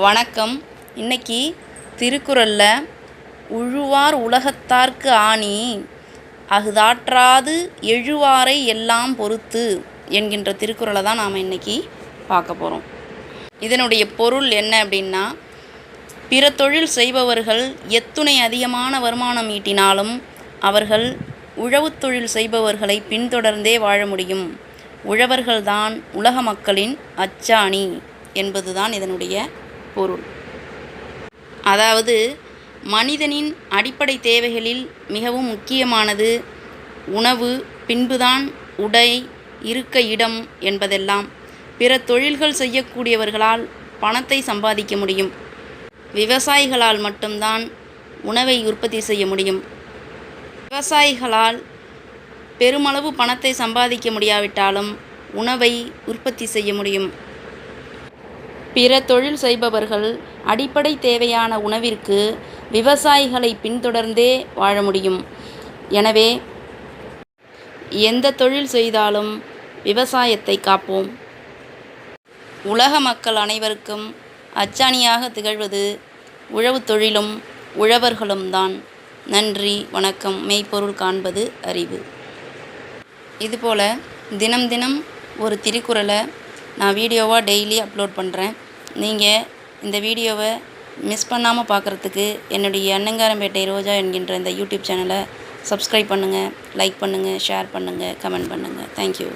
வணக்கம். இன்னைக்கு திருக்குறளில் உழுவார் உலகத்தார்க்கு ஆணி அஃதாற்றாது எழுவாரை எல்லாம் பொறுத்து என்கின்ற திருக்குறளை தான் நாம் இன்னைக்கு பார்க்க போகிறோம் இதனுடைய பொருள் என்ன அப்படின்னா பிற தொழில் செய்பவர்கள் எத்துணை அதிகமான வருமானம் ஈட்டினாலும் அவர்கள் உழவுத் தொழில் செய்பவர்களை பின்தொடர்ந்தே வாழ முடியும். உழவர்கள்தான் உலக மக்களின் அச்சாணி என்பதுதான் இதனுடைய பொருள். அதாவது மனிதனின் அடிப்படை தேவைகளில் மிகவும் முக்கியமானது உணவு பின்புதான் உடை இருக்க இடம் என்பதெல்லாம். பிற தொழில்கள் செய்யக்கூடியவர்களால் பணத்தை சம்பாதிக்க முடியும். விவசாயிகளால் மட்டும்தான் உணவை உற்பத்தி செய்ய முடியும். விவசாயிகளால் பெருமளவு பணத்தை சம்பாதிக்க முடியாவிட்டாலும் உணவை உற்பத்தி செய்ய முடியும். பிற தொழில் செய்பவர்கள் அடிப்படை தேவையான உணவிற்கு விவசாயிகளை பின்தொடர்ந்தே வாழ முடியும். எனவே எந்த தொழில் செய்தாலும் விவசாயத்தை காப்போம். உலக மக்கள் அனைவருக்கும் அச்சாணியாக திகழ்வது உழவு தொழிலும் உழவர்களும் தான். நன்றி வணக்கம். மெய்ப்பொருள் காண்பது அறிவு. இதுபோல் தினம் தினம் ஒரு திருக்குறளை நான் வீடியோவாக டெய்லி அப்லோட் பண்ணுறேன் நீங்கள் இந்த வீடியோவை மிஸ் பண்ணாமல் பார்க்குறதுக்கு என்னுடைய அன்னங்காரம்பேட்டை ரோஜா என்கின்ற இந்த யூடியூப் சேனலை சப்ஸ்கிரைப் பண்ணுங்கள் லைக் பண்ணுங்கள் ஷேர் பண்ணுங்கள் கமெண்ட் பண்ணுங்கள் தேங்க்யூ